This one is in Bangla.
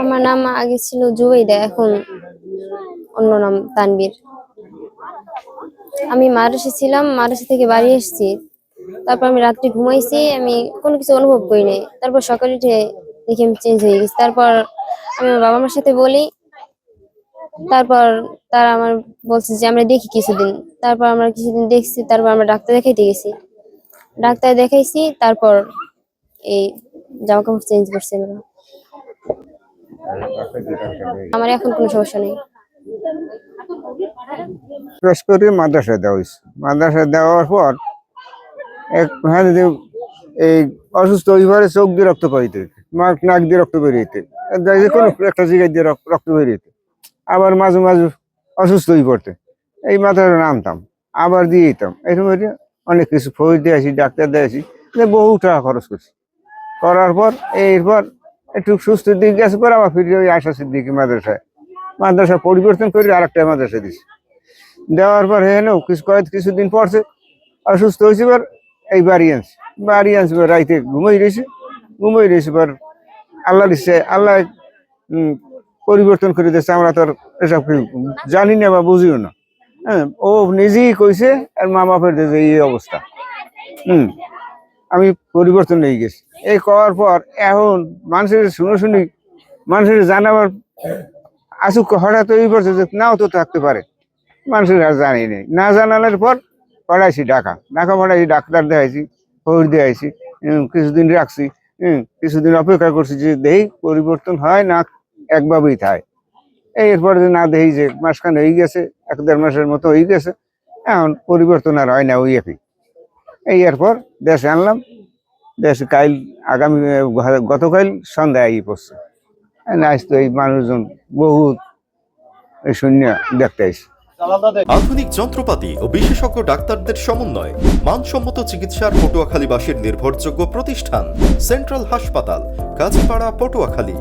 আমার নাম আগে ছিল জুবেইদা, এখন অন্য নাম তানবীর আমি মারাসি ছিলাম মারাসি থেকে বাড়ি এসেছি। তারপর আমি রাত্রে ঘুমাইছি, আমি কোনো কিছু অনুভব করি নাই। তারপর সকালে উঠে দেখি আমি চেঞ্জ হয়ে গেছি। তারপর আমি আমার বাবা মার সাথে বলি। তারপর তারা আমার বলছে যে, আমরা দেখি কিছুদিন। তারপর আমরা কিছুদিন দেখছি, তারপর আমরা ডাক্তার দেখাইতে গেছি। ডাক্তার দেখাইছি, তারপর এই জামা কাপড় চেঞ্জ করছে ওরা। আমার এখন কোনো সমস্যা নেই। পেশ করে মাদ্রাসায় দেওয়া হয়েছে। মাদ্রাসায় দেওয়ার পর এক হ্যাঁ এই অসুস্থ হইবারে চোখ দিয়ে রক্ত পাইতে নাক নাক দিয়ে রক্ত বেরিয়েতে যে কোনো একটা জায়গায় দিয়ে রক্ত বেরিয়েতে আবার মাঝে মাঝে অসুস্থ হয়ে পড়তে এই মাথায় নামতাম আবার দিয়ে দিতাম। এরকম অনেক কিছু ফৌজ দিয়ে আসি ডাক্তার দিয়ে আসি বহু টাকা খরচ করছি। করার পর এরপর একটু সুস্থ দিক গেছে পর আবার ফিরে ওই আশাসের দিকে মাদ্রাসায়। মাদ্রাসা পরিবর্তন করে আরেকটা মাদ্রাসা দিছি। দেওয়ার পর হেন কিছু কয়েক কিছুদিন পরছে, অসুস্থ হয়েছে এবার এই বাড়ি আনছে বাড়ি আনছে রাইতে ঘুমাই রয়েছে। ঘুমাই রয়েছে এবার আল্লাহ দিচ্ছে আল্লাহ পরিবর্তন করে দিচ্ছে আমরা তো এসব জানি না বা বুঝিও না। হ্যাঁ ও নিজেই কইছে, আর মা বাপের এই অবস্থা। হুম। আমি পরিবর্তন হয়ে গেছি। এই করার পর এখন মানুষের শুনে শুনি মানুষের জানাবার আসুক হঠাৎ পড়ছে যে নাও তো থাকতে পারে। মানুষের আর জানি নেই। না জানানোর পর পড়াইছি ঢাকা। ঢাকা পড়াইছি, ডাক্তার দেখাইছি, খবর দেখাইছি কিছুদিন রাখছি হম কিছুদিন অপেক্ষা করছি যে দেহি পরিবর্তন হয় না, একভাবেই থাকে এরপরে যে না দেখি যে মাসখানে হয়ে গেছে, এক দেড় মাসের মতো হয়ে গেছে, এখন পরিবর্তন আর হয় না ওই একই। এই এরপর দেশে আনলাম। দেশে কাইল আগামী গতকাল সন্ধ্যায় আই পড়ছে। আজ তো এই মানুষজন বহুত শূন্য দেখতে আইসে আধুনিক যন্ত্রপাতি ও বিশেষজ্ঞ ডাক্তারদের সমন্বয় মানসম্মত চিকিৎসার পটুয়াখালীবাসীর নির্ভরযোগ্য প্রতিষ্ঠান সেন্ট্রাল হাসপাতাল কাজীপাড়া পটুয়াখালী।